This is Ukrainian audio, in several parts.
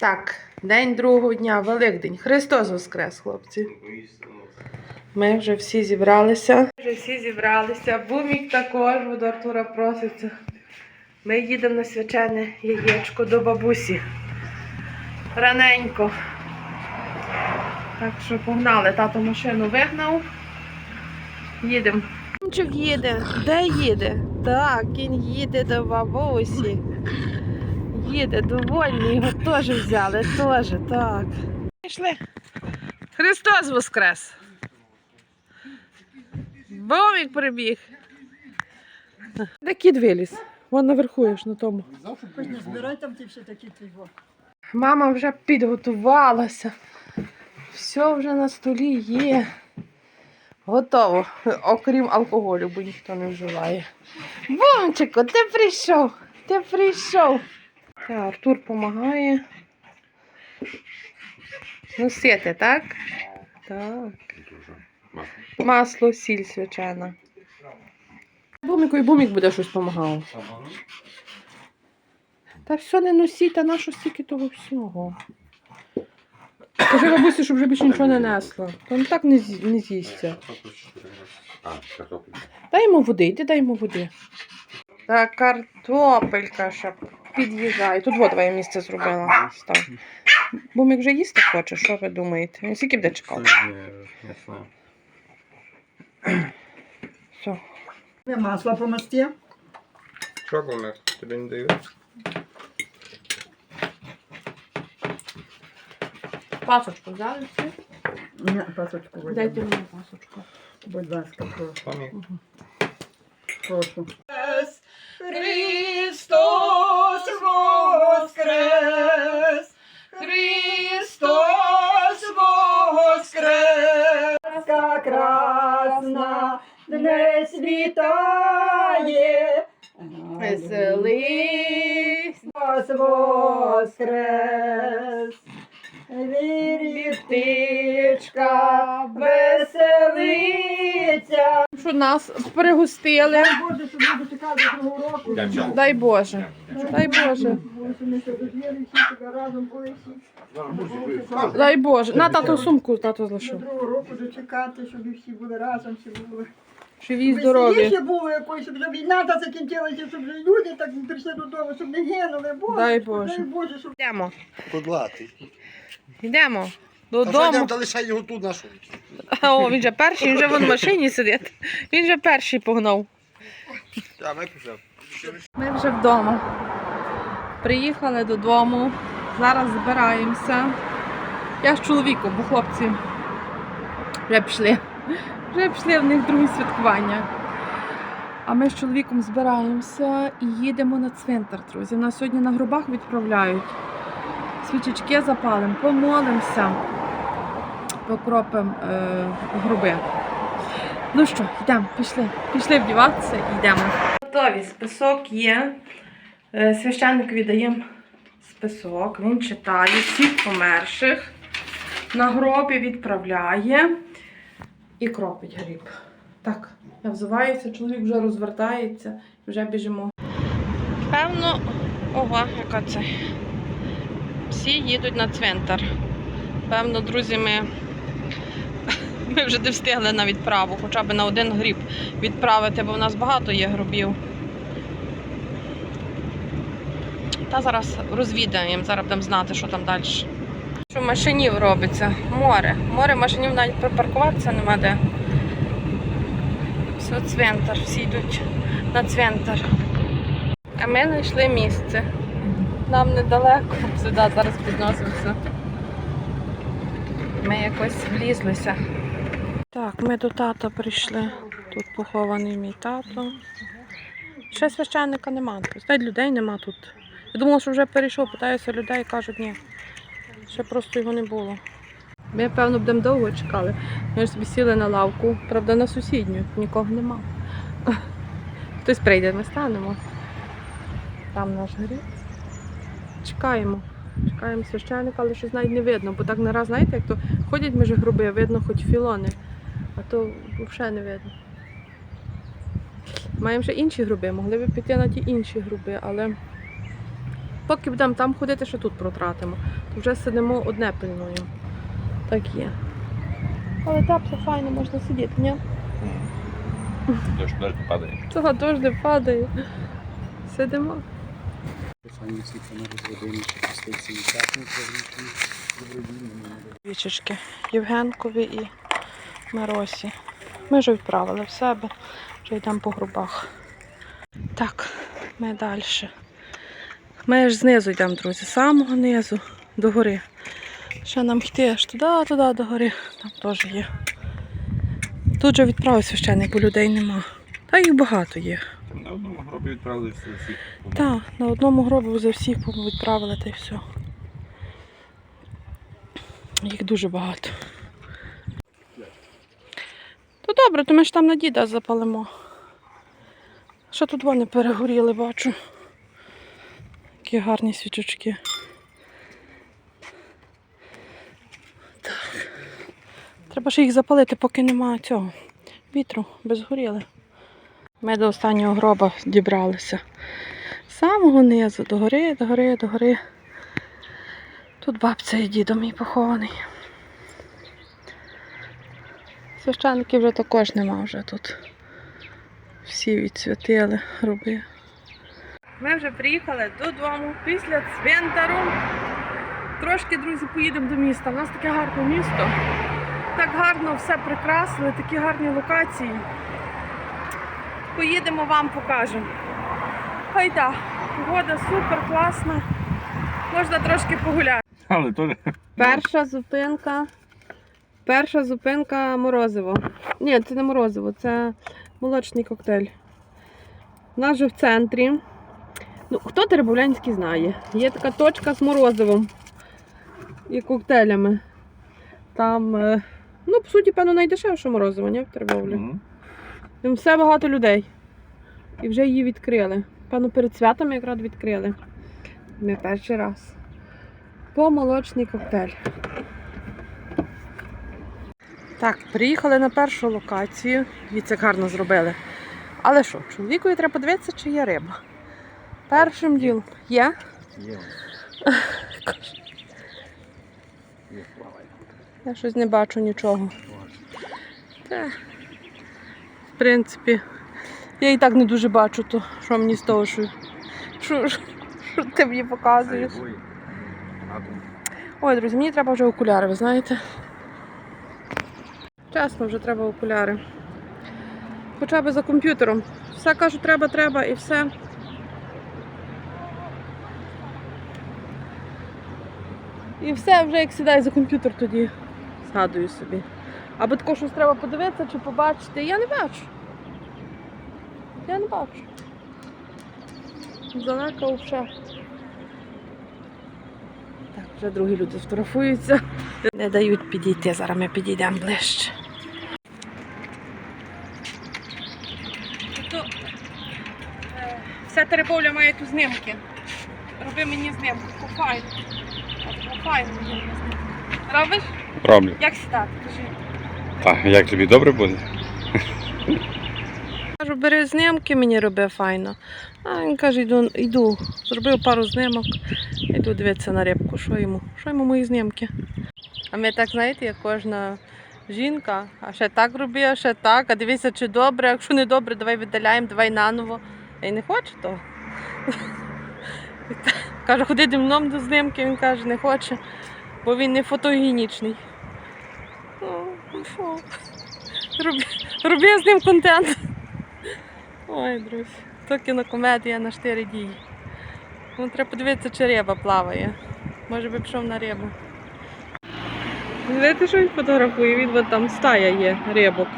Так, день другого дня, Великдень. Христос Воскрес, хлопці. Ми вже всі зібралися. Вже всі зібралися. Бумік також, до Артура проситься. Ми їдемо на свячене яєчко до бабусі. Раненько. Так що погнали. Тато машину вигнав. Їдемо. Кінчик їде. Де їде? Так, він їде до бабусі. Їде довольний, його теж взяли, теж, так. Пішли. Христос Воскрес! Бомік прибіг. Де кіт виліз? Вон наверху ж на тому. Хоч не збирай там ті всі такі твого. Мама вже підготувалася. Все вже на столі є. Готово. Окрім алкоголю, бо ніхто не вживає. Бомчику, ти прийшов. Ти прийшов. Так, Артур допомагає. Носити, так? Так. Масло, сіль свячена. Буміку і бумік буде щось допомагав. Та все не носіть, а нащо стільки того всього. Кажи бабусі, щоб вже більше нічого не несла. Не так не, з'ї- не з'їсться. Дай йому води, йди дай йому води. Та картопелька ще під'їжджає. Тут от твоє місце зробила. Став. Бумік вже їсти хоче, що ви думаєте? Він скільки буде чекати? Не знаю. Все. Не масло помасти. Що у Тобі не дають? Пасочку взяли всі? Ні, пасочку возьму. Дайте мені пасочку. Будь ласка, прошу. Пам'ять. прошу. Христос Краска не світає, вітає. Веселись, воскрес. Вірі птичка веселиться. Що нас пригостили. Боже, що буду чекати другого року. Дай Боже. Дай Боже. Боже, ми ще тебе разом. Дай Боже. На тато сумку тато До залишив. другого року дочекати, щоб всі були разом, всі були. Живі, здорові. Веселіше було якось, щоб вже війна та закінчилася, щоб вже люди так прийшли додому, щоб не гинули. Боже, Дай Боже. Дай Боже, щоб Йдемо. Кудлатий. Йдемо. Додому. та лишай його тут на шумці. О, він же перший, він же вон в машині сидить. Він же перший погнав. Ми вже вдома. Приїхали додому. Зараз збираємося. Я з чоловіком, бо хлопці вже пішли. Вже пішли в них друге святкування. А ми з чоловіком збираємося і їдемо на цвинтар, друзі. Нас сьогодні на гробах відправляють. Свічечки запалимо, помолимося, покропимо е, гроби. Ну що, йдемо, пішли. Пішли вдіватися і йдемо. Готові, список є. Е, Священникові даємо список, він читає всіх померших, на гробі відправляє і кропить гріб. Так, я взуваюся, чоловік вже розвертається вже біжимо. Певно, ова, яка це. Всі їдуть на цвинтар. Певно, друзі, ми, ми вже не встигли на відправу, хоча б на один гріб відправити, бо в нас багато є гробів. Та зараз розвідаємо, зараз будемо знати, що там далі. Що машинів робиться? Море. Море машинів навіть припаркуватися нема де. Все, цвинтар, всі йдуть на цвинтар. А ми знайшли місце. Нам недалеко, сюди зараз підносимося. Ми якось влізлися. Так, ми до тата прийшли. Тут похований мій тато. Ще священника нема. Тобто людей нема тут. Я думала, що вже перейшов, питаюся людей, кажуть, ні. Ще просто його не було. Ми, певно, будемо довго чекали. Ми ж собі сіли на лавку, правда, на сусідню, нікого нема. Хтось прийде, ми станемо. Там наш гріб. Чекаємо. Чекаємо священника, але щось навіть не видно, бо так не знаєте, як то ходять між гроби, видно хоч філони, а то взагалі не видно. Маємо ще інші гроби, могли б піти на ті інші гроби, але Поки будемо там ходити, ще тут протратимо. То вже сидимо одне пильнуємо. Так є. Але тепло, файно, можна сидіти, ні? Дощ, дощ падає. Цього дощ не падає. Сидимо. Що пуститься і часник завішені добровільними. Свічечки Євгенкові і Миросі. Ми вже відправили в себе, вже йдемо по грубах. Так, ми далі. Ми ж знизу йдемо, друзі, з самого низу до гори. Ще нам йти аж туди, туди до гори. Там теж є. Тут же відправив священник, бо людей нема. Та їх багато є. На одному гробі відправили всі всіх. Так, на одному гробі за всіх відправили та й все. Їх дуже багато. То добре, то ми ж там на діда запалимо. Що тут вони перегоріли, бачу. Які гарні свічочки. Так. Треба ж їх запалити, поки немає цього вітру, без горіли. Ми до останнього гроба дібралися. З самого низу, до гори, до гори, до гори. Тут бабця і дідо мій похований. Священників вже також нема вже тут. Всі відсвятили гроби. Ми вже приїхали додому після цвинтару. Трошки, друзі, поїдемо до міста. У нас таке гарне місто. Так гарно все прикрасили, такі гарні локації. Поїдемо вам покажемо. Так, погода супер класна. Можна трошки погуляти. Але то Перша зупинка. Перша зупинка морозиво. Ні, це не морозиво, це молочний коктейль. У нас же в центрі. Ну, хто Теребовлянський знає. Є така точка з морозивом і коктейлями. Там, е, ну, по суті, певно, найдешевше морозиво, ні, в Теребовлі. Там все багато людей. І вже її відкрили. Певно, перед святом якраз відкрили. Ми перший раз. Помолочний коктейль. Так, приїхали на першу локацію. Дивіться, як гарно зробили. Але що, чоловікові треба подивитися, чи є риба. Першим ділом є. Є. Я щось не бачу нічого. Та, в принципі, я і так не дуже бачу, то що мені з того, що, що, що ти мені показуєш. Ой, друзі, мені треба вже окуляри, ви знаєте. Чесно, вже треба окуляри. Хоча б за комп'ютером. Все кажу, треба, треба і все. І все, вже як сідаю за комп'ютер, тоді згадую собі. Або тако щось треба подивитися чи побачити. Я не бачу. Я не бачу. Далеко взагалі. Так, вже другі люди фотографуються. Не дають підійти, зараз ми підійдемо ближче. Теребовля має тут знімки. Роби мені знімку, файно. Файно мені знімки. Робиш? Роблю. Як сідати? Кажи. Так, як тобі добре буде? Кажу, бери знімки, мені роби файно. А він каже, йду, йду. Зробив пару знімок, йду дивитися на рибку. Що йому? Що йому мої знімки? А ми так, знаєте, як кожна жінка, а ще так роби, а ще так, а дивися, чи добре, якщо не добре, давай видаляємо, давай наново. Я й не хочу того. Каже, ходи димном до знімки, він каже, не хоче, бо він не фотогенічний. Ну, ну що? Роби, роби з ним контент. Ой, друзі, то кінокомедія на штири дії. Ну, треба подивитися, чи риба плаває. Може би пішов на рибу. Знаєте, що він фотографує? Він там стая є рибок.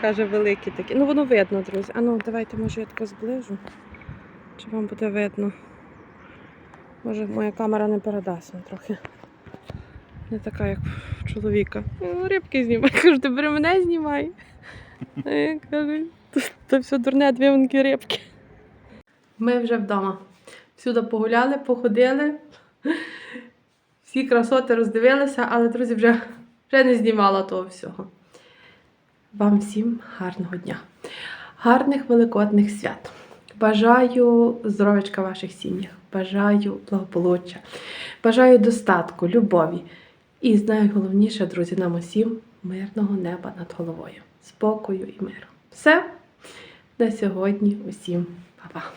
Каже, великі такі. Ну воно видно, друзі. А ну давайте, може, я тако зближу. Чи вам буде видно? Може, моя камера не передасть трохи. Не така, як в чоловіка. Ну, рибки знімай. Кажу, ти бери мене знімай. А я кажу, то, все дурне, дві вонькі рибки. Ми вже вдома. Всюди погуляли, походили. Всі красоти роздивилися, але, друзі, вже, вже не знімала того всього. Вам всім гарного дня. Гарних великодних свят. Бажаю здоров'ячка в ваших сім'ях, бажаю благополуччя, бажаю достатку, любові. І найголовніше, друзі, нам усім мирного неба над головою, спокою і миру. Все на сьогодні. Усім па-па.